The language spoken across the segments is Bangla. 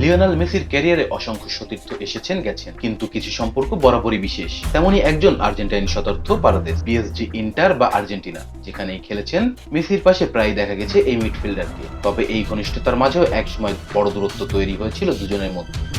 লিওনাল মেসির ক্যারিয়ারে অসংখ্য সতীর্থ এসেছেন, গেছেন। কিন্তু কিছু সম্পর্ক বরাবরই বিশেষ। তেমনই একজন আর্জেন্টাইন সতর্থ পারাদেশ, পিএসজি, ইন্টার বা আর্জেন্টিনা, যেখানেই খেলেছেন, মেসির পাশে প্রায় দেখা গেছে এই মিডফিল্ডারকে। তবে এই ঘনিষ্ঠতার মাঝেও একসময় বড় দূরত্ব তৈরি হয়েছিল দুজনের মধ্যে।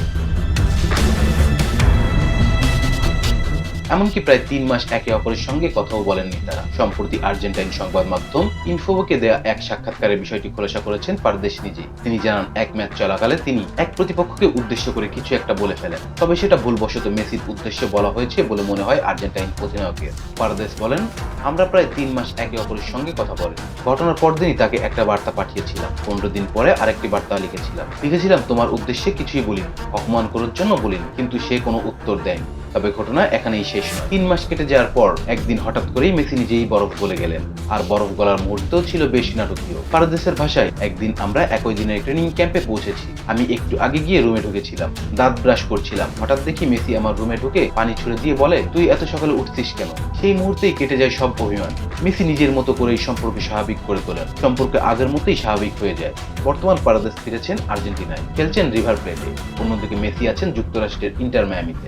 এমনকি প্রায় তিন মাস একে অপরের সঙ্গে কথাও বলেননি তারা। সম্প্রতি আর্জেন্টাইন সংবাদ মাধ্যম ইনফোবোকে দেয়া এক সাক্ষাৎকারে বিষয়টি খোলাসা করেছেন পারদেশ নিজেই। তিনি জানান, এক ম্যাচ চলাকালে তিনি এক প্রতিপক্ষকে উদ্দেশ্য করে কিছু একটা বলে ফেলেন। তবে সেটা ভুলবশত মেসির উদ্দেশ্যে বলা হয়েছে বলে মনে হয় আর্জেন্টাইন অধিনায়কের। পারদেশ বলেন, আমরা প্রায় তিন মাস একে অপরের সঙ্গে কথা বলি। ঘটনার পরদিনই তাকে একটা বার্তা পাঠিয়েছিলাম। পনেরো দিন পরে আরেকটি বার্তা লিখেছিলাম। লিখেছিলাম, তোমার উদ্দেশ্যে কিছুই বলিনি। অপমান করার জন্য বলিনি। কিন্তু সে কোনো উত্তর দেয়নি। তবে ঘটনা এখানেই শেষ। তিন মাস কেটে যাওয়ার পর একদিন হঠাৎ করেই মেসি নিজেই বরফ গলে গেলেন। আর বরফ গলার মুহূর্তেও ছিল বেশ নাটকীয়। পারদেশের ভাষায়, একদিন আমরা একই দিনের ট্রেনিং ক্যাম্পে পৌঁছেছি। আমি একটু আগে গিয়ে রুমে ঢুকেছিলাম। দাঁত ব্রাশ করছিলাম। হঠাৎ দেখি মেসি আমার রুমে ঢুকে পানি ছুড়ে দিয়ে বলে, তুই এত সকালে উঠছিস কেন? সেই মুহূর্তেই কেটে যায় সব অভিমান। মেসি নিজের মতো করেই সম্পর্কে স্বাভাবিক করে তোলেন। সম্পর্কে আগের মতোই স্বাভাবিক হয়ে যায়। বর্তমান পারদেশ ফিরেছেন আর্জেন্টিনায়। খেলছেন রিভার প্লেটে অন্যদিকে মেসি আছেন যুক্তরাষ্ট্রের ইন্টার মায়ামিতে